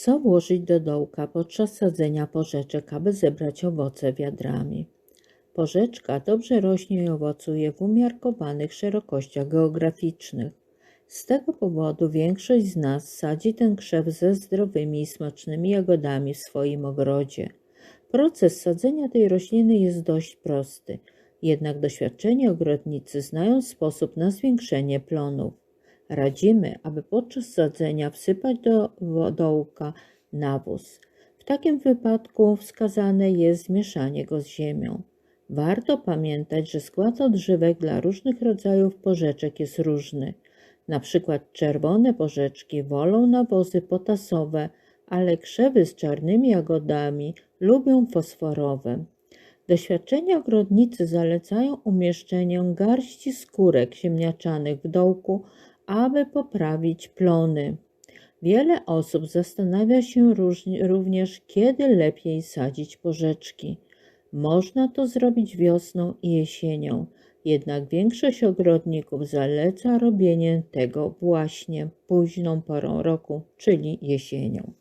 Co włożyć do dołka podczas sadzenia porzeczek, aby zebrać owoce wiadrami? Porzeczka dobrze rośnie i owocuje w umiarkowanych szerokościach geograficznych. Z tego powodu większość z nas sadzi ten krzew ze zdrowymi i smacznymi jagodami w swoim ogrodzie. Proces sadzenia tej rośliny jest dość prosty, jednak doświadczeni ogrodnicy znają sposób na zwiększenie plonów. Radzimy, aby podczas sadzenia wsypać do dołka nawóz. W takim wypadku wskazane jest zmieszanie go z ziemią. Warto pamiętać, że skład odżywek dla różnych rodzajów porzeczek jest różny. Na przykład czerwone porzeczki wolą nawozy potasowe, ale krzewy z czarnymi jagodami lubią fosforowe. Doświadczeni ogrodnicy zalecają umieszczenie garści skórek ziemniaczanych w dołku, aby poprawić plony. Wiele osób zastanawia się również, kiedy lepiej sadzić porzeczki. Można to zrobić wiosną i jesienią, jednak większość ogrodników zaleca robienie tego właśnie późną porą roku, czyli jesienią.